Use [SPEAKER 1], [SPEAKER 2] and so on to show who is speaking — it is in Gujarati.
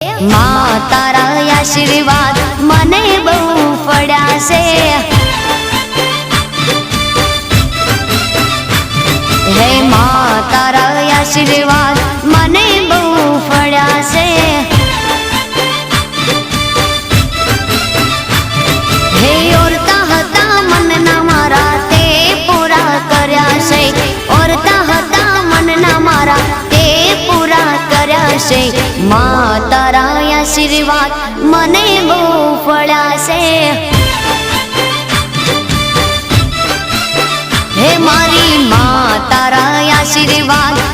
[SPEAKER 1] માં તારા આશીર્વાદ મને બહુ પડ્યા છે હે માં તારા આશીર્વાદ મને બહુ પડ્યા છે હે ઓરતા હતા મનના મારા તે પૂરા કર્યા છે ઓરતા હતા મનના મારા તે પૂરા કર્યા છે માં તારા આશીર્વાદ મને બહુ ફળ્યા છે હે મારી માં તારા આશીર્વાદ